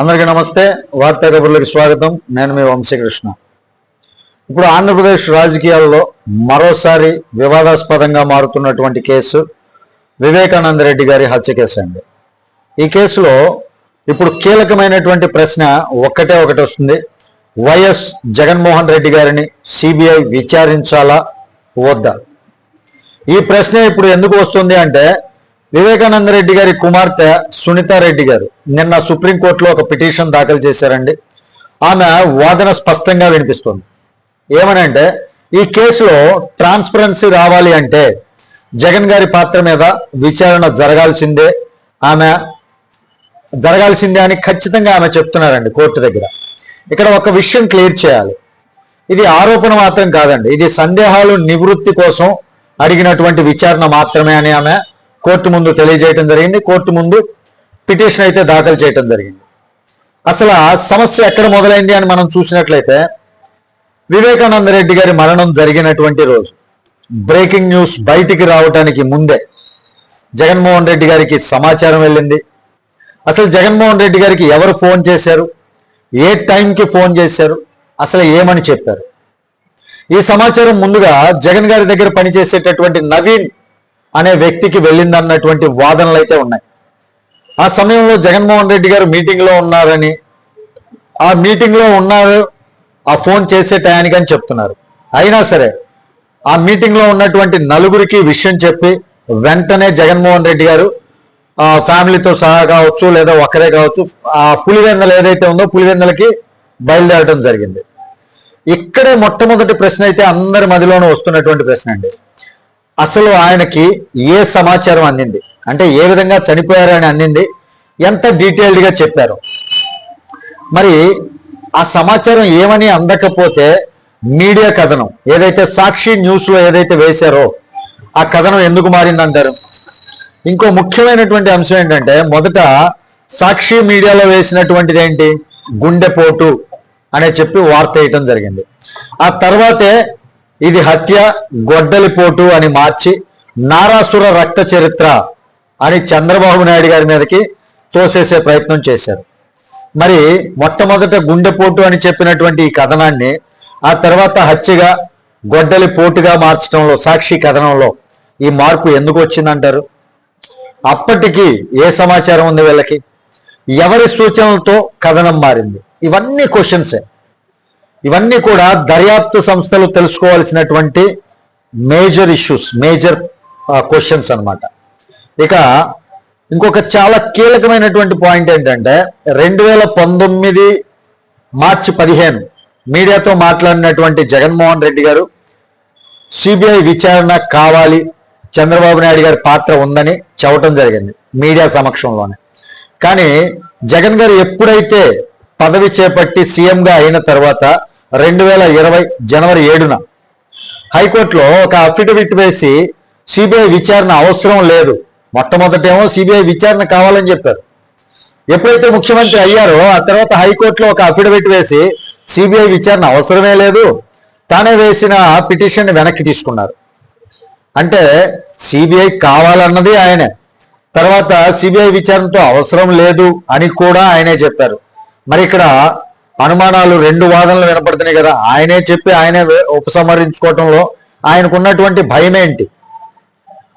అందరికీ నమస్తే. వార్తా కబుర్లకు స్వాగతం. నేను మీ వంశీకృష్ణ. ఇప్పుడు ఆంధ్రప్రదేశ్ రాజకీయాల్లో మరోసారి వివాదాస్పదంగా మారుతున్నటువంటి కేసు వివేకానంద రెడ్డి గారి హత్య కేసు అండి. ఈ కేసులో ఇప్పుడు కీలకమైనటువంటి ప్రశ్న ఒక్కటే ఒకటి వస్తుంది. వైఎస్ జగన్మోహన్ రెడ్డి గారిని సిబిఐ విచారించాలా? వద్దా? ఈ ప్రశ్న ఇప్పుడు ఎందుకు వస్తుంది అంటే వివేకానంద రెడ్డి గారి కుమార్తె సునీతా రెడ్డి గారు నిన్న సుప్రీంకోర్టులో ఒక పిటిషన్ దాఖలు చేశారండి. ఆమె వాదన స్పష్టంగా వినిపిస్తుంది. ఏమనంటే ఈ కేసులో ట్రాన్స్పరెన్సీ రావాలి అంటే జగన్ గారి పాత్ర మీద విచారణ జరగాల్సిందే ఆమె జరగాల్సిందే అని ఖచ్చితంగా ఆమె చెప్తున్నారండి కోర్టు దగ్గర. ఇక్కడ ఒక విషయం క్లియర్ చేయాలి. ఇది ఆరోపణ మాత్రం కాదండి. ఇది సందేహాలు నివృత్తి కోసం అడిగినటువంటి విచారణ మాత్రమే అని ఆమె కోర్టు ముందు తెలియజేయటం జరిగింది. కోర్టు ముందు పిటిషన్ అయితే దాఖలు చేయటం జరిగింది. అసలు ఆ సమస్య ఎక్కడ మొదలైంది అని మనం చూసినట్లయితే వివేకానంద రెడ్డి గారి మరణం జరిగినటువంటి రోజు బ్రేకింగ్ న్యూస్ బయటికి రావడానికి ముందే జగన్మోహన్ రెడ్డి గారికి సమాచారం వెళ్ళింది. అసలు జగన్మోహన్ రెడ్డి గారికి ఎవరు ఫోన్ చేశారు? ఏ టైంకి ఫోన్ చేశారు? అసలు ఏమని చెప్పారు? ఈ సమాచారం ముందుగా జగన్ గారి దగ్గర పనిచేసేటటువంటి నవీన్ అనే వ్యక్తికి వెళ్ళిందన్నటువంటి వాదనలు అయితే ఉన్నాయి. ఆ సమయంలో జగన్మోహన్ రెడ్డి గారు మీటింగ్లో ఉన్నారని ఆ మీటింగ్లో ఉన్నారు ఆ ఫోన్ చేసే టయానికి అని చెప్తున్నారు. అయినా సరే ఆ మీటింగ్లో ఉన్నటువంటి నలుగురికి విషయం చెప్పి వెంటనే జగన్మోహన్ రెడ్డి గారు ఆ ఫ్యామిలీతో సహా కావచ్చు లేదా ఒక్కరే కావచ్చు ఆ పులివెందలు ఏదైతే ఉందో పులివెందలకి బయలుదేరడం జరిగింది. ఇక్కడే మొట్టమొదటి ప్రశ్న అయితే అందరి మదిలోనూ వస్తున్నటువంటి ప్రశ్న అండి. అసలు ఆయనకి ఏ సమాచారం అందింది? అంటే ఏ విధంగా చనిపోయారు అని అందింది? ఎంత డీటెయిల్డ్గా చెప్పారు? మరి ఆ సమాచారం ఏమని అందకపోతే మీడియా కథనం ఏదైతే సాక్షి న్యూస్లో ఏదైతే వేశారో ఆ కథనం ఎందుకు మారిందంటారు? ఇంకో ముఖ్యమైనటువంటి అంశం ఏంటంటే మొదట సాక్షి మీడియాలో వేసినటువంటిది ఏంటి? గుండెపోటు అనే చెప్పి వార్త వేయటం జరిగింది. ఆ తర్వాతే ఇది హత్య గొడ్డలిపోటు అని మార్చి నారాసుర రక్త చరిత్ర అని చంద్రబాబు నాయుడు గారి మీదకి తోసేసే ప్రయత్నం చేశారు. మరి మొట్టమొదట గుండెపోటు అని చెప్పినటువంటి ఈ కథనాన్ని ఆ తర్వాత హత్యగా గొడ్డలి పోటుగా మార్చడంలో సాక్షి కథనంలో ఈ మార్పు ఎందుకు వచ్చిందంటారు? అప్పటికి ఏ సమాచారం ఉంది వీళ్ళకి? ఎవరి సూచనలతో కథనం మారింది? ఇవన్నీ క్వశ్చన్సే ఇవన్నీ కూడా దర్యాప్తు సంస్థలు తెలుసుకోవాల్సినటువంటి మేజర్ ఇష్యూస్ మేజర్ క్వశ్చన్స్ అనమాట ఇక ఇంకొక చాలా కీలకమైనటువంటి పాయింట్ ఏంటంటే రెండు వేల పంతొమ్మిది మార్చి పదిహేను మీడియాతో మాట్లాడినటువంటి జగన్మోహన్ రెడ్డి గారు సిబిఐ విచారణ కావాలి చంద్రబాబు నాయుడు గారి పాత్ర ఉందని చెప్పటం జరిగింది మీడియా సమక్షంలోనే. కానీ జగన్ గారు ఎప్పుడైతే పదవి చేపట్టి సీఎంగా అయిన తర్వాత రెండు వేల ఇరవై జనవరి ఏడున. హైకోర్టులో ఒక అఫిడవిట్ వేసి సిబిఐ విచారణ అవసరం లేదు. మొట్టమొదటేమో సిబిఐ విచారణ కావాలని చెప్పారు. ఎప్పుడైతే ముఖ్యమంత్రి అయ్యారో ఆ తర్వాత హైకోర్టులో ఒక అఫిడవిట్ వేసి సిబిఐ విచారణ అవసరమే లేదు. తానే వేసిన పిటిషన్ వెనక్కి తీసుకున్నారు. అంటే సిబిఐ కావాలన్నది ఆయనే. తర్వాత సిబిఐ విచారణతో అవసరం లేదు అని కూడా ఆయనే చెప్పారు. మరి ఇక్కడ అనుమానాలు రెండు వాదనలు వినపడుతున్నాయి కదా. ఆయనే చెప్పి ఆయనే ఉపసంహరించుకోవటంలో ఆయనకున్నటువంటి భయం ఏంటి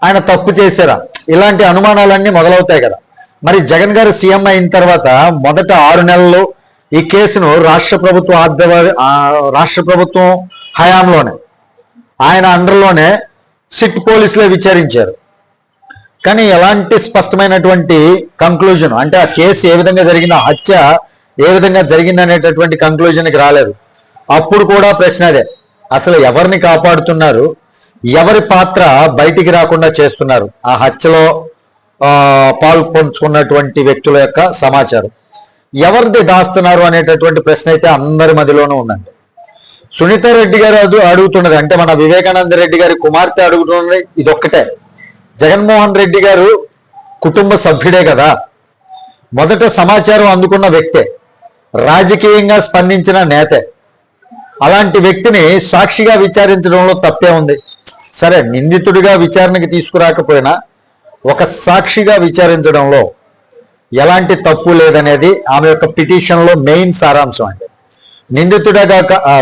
ఆయన తప్పు చేశారా? ఇలాంటి అనుమానాలన్నీ మొదలవుతాయి కదా. మరి జగన్ గారు సీఎం అయిన తర్వాత మొదట ఆరు నెలలు ఈ కేసును రాష్ట్ర ప్రభుత్వం ఆధ్వర్య రాష్ట్ర ప్రభుత్వం హయాంలోనే ఆయన అండర్లోనే సిట్ పోలీసులే విచారించారు. కానీ ఎలాంటి స్పష్టమైనటువంటి కంక్లూజన్ అంటే ఆ కేసు ఏ విధంగా జరిగిన హత్య ఏ విధంగా జరిగిందనేటటువంటి కంక్లూజన్కి రాలేదు. అప్పుడు కూడా ప్రశ్న అదే. అసలు ఎవరిని కాపాడుతున్నారు? ఎవరి పాత్ర బయటికి రాకుండా చేస్తున్నారు? ఆ హత్యలో ఆ, వ్యక్తుల యొక్క సమాచారం. ఎవరిది దాస్తున్నారు అనేటటువంటి ప్రశ్న అయితే అందరి మదిలోనూ ఉందండి. సునీత రెడ్డి గారు అది అడుగుతున్నది అంటే మన వివేకానంద రెడ్డి గారి కుమార్తె అడుగుతున్నది ఇదొక్కటే. జగన్మోహన్ రెడ్డి గారు కుటుంబ సభ్యుడే కదా. మొదట సమాచారం అందుకున్న వ్యక్తే. రాజకీయంగా స్పందించిన నేతే. అలాంటి వ్యక్తిని సాక్షిగా విచారించడంలో తప్పే ఉంది. సరే నిందితుడిగా విచారణకి తీసుకురాకపోయినా ఒక సాక్షిగా విచారించడంలో ఎలాంటి తప్పు లేదనేది ఆమె యొక్క పిటిషన్లో మెయిన్ సారాంశం అండి. నిందితుడిగా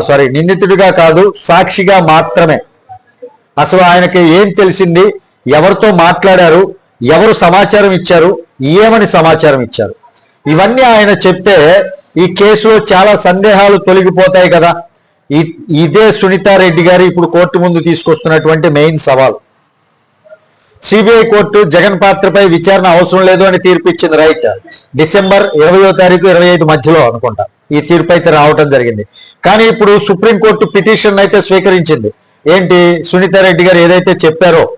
సారీ నిందితుడిగా కాదు సాక్షిగా మాత్రమే. అసలు ఆయనకి ఏం తెలిసింది? ఎవరితో మాట్లాడారు? ఎవరు సమాచారం ఇచ్చారు? ఏమని సమాచారం ఇచ్చారు? ఇవన్నీ ఆయన చెప్తే ఈ కేసులో చాలా సందేహాలు తొలగిపోతాయి కదా. ఇ- ఇదే సునీతారెడ్డి గారు ఇప్పుడు కోర్టు ముందు తీసుకొస్తున్నటువంటి మెయిన్ సవాల్. సిబిఐ కోర్టు జగన్ పాత్రపై విచారణ అవసరం లేదు అని తీర్పు ఇచ్చింది రైట్. డిసెంబర్ ఇరవయో తారీఖు ఇరవై ఐదు మధ్యలో అనుకుంటా. ఈ తీర్పు అయితే రావటం జరిగింది. కానీ ఇప్పుడు సుప్రీంకోర్టు పిటిషన్ అయితే స్వీకరించింది. ఏంటి సునీతారెడ్డి గారు ఏదైతే చెప్పారో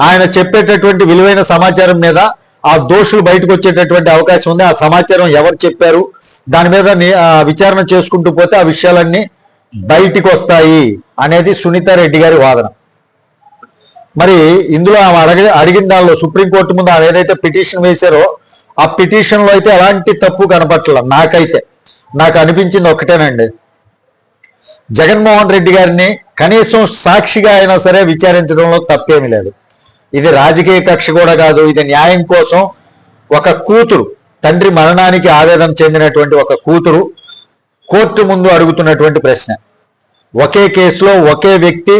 ఆయన చెప్పేటటువంటి విలువైన సమాచారం మీద ఆ దోషులు బయటకు వచ్చేటటువంటి అవకాశం ఉంది. ఆ సమాచారం ఎవరు చెప్పారు? దాని మీద ఆ విచారణ చేసుకుంటూ పోతే ఆ విషయాలన్నీ బయటికి వస్తాయి అనేది సునీతారెడ్డి గారి వాదన. మరి ఇందులో ఆమె అడగ అడిగిన దానిలో సుప్రీంకోర్టు ముందు ఆమె ఏదైతే పిటిషన్ వేశారో ఆ పిటిషన్లో అయితే ఎలాంటి తప్పు కనపట్ల నాకైతే. నాకు అనిపించింది ఒకటేనండి. జగన్మోహన్ రెడ్డి గారిని కనీసం సాక్షిగా అయినా సరే విచారించడంలో తప్పేమీ లేదు. ఇది రాజకీయ కక్ష కూడా కాదు. ఇది న్యాయం కోసం ఒక కూతురు తండ్రి మరణానికి ఆవేదన చెందినటువంటి ఒక కూతురు కోర్టు ముందు అడుగుతున్నటువంటి ప్రశ్న. ఒకే కేసులో ఒకే వ్యక్తి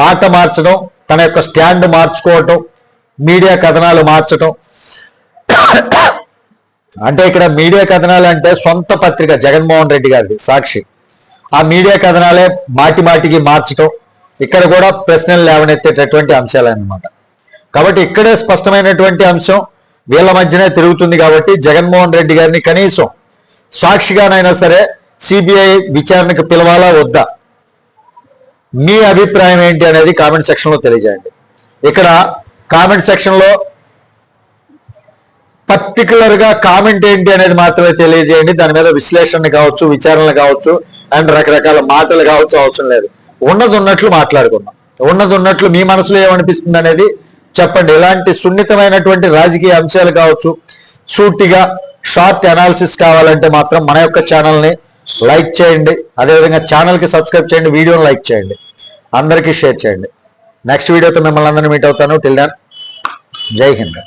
మాట మార్చడం తన యొక్క స్టాండ్ మార్చుకోవటం మీడియా కథనాలు మార్చటం. అంటే ఇక్కడ మీడియా కథనాలు అంటే సొంత పత్రిక జగన్మోహన్ రెడ్డి గారిది సాక్షి. ఆ మీడియా కథనాలే మాటి మాటికి మార్చటం. ఇక్కడ కూడా ప్రశ్నలు లేవనెత్తేటటువంటి అంశాలు అన్నమాట కాబట్టి ఇక్కడే స్పష్టమైనటువంటి అంశం వీళ్ళ మధ్యనే తిరుగుతుంది కాబట్టి జగన్మోహన్ రెడ్డి గారిని కనీసం సాక్షిగానైనా సరే సిబిఐ విచారణకు పిలవాలా వద్దా? మీ అభిప్రాయం ఏంటి అనేది కామెంట్ సెక్షన్లో తెలియజేయండి. ఇక్కడ కామెంట్ సెక్షన్లో పర్టికులర్గా కామెంట్ ఏంటి అనేది మాత్రమే తెలియజేయండి. దాని మీద విశ్లేషణ కావచ్చు విచారణలు కావచ్చు అండ్ రకరకాల మాటలు కావచ్చు అవసరం లేదు. ఉన్నది ఉన్నట్లు మాట్లాడుకుందాం. ఉన్నది ఉన్నట్లు మీ మనసులో ఏమనిపిస్తుంది అనేది చెప్పండి ఇలాంటి సున్నితమైనటువంటి రాజకీయ అంశాలు కావచ్చు సూటిగా షార్ట్ అనాలిసిస్ కావాలంటే మాత్రం మన యొక్క ఛానల్ని లైక్ చేయండి అదేవిధంగా ఛానల్కి సబ్స్క్రైబ్ చేయండి వీడియోని లైక్ చేయండి అందరికీ షేర్ చేయండి. నెక్స్ట్ వీడియోతో మిమ్మల్ని అందరినీ మీట్ అవుతాను. టిల్ దాన్ జై హింద్.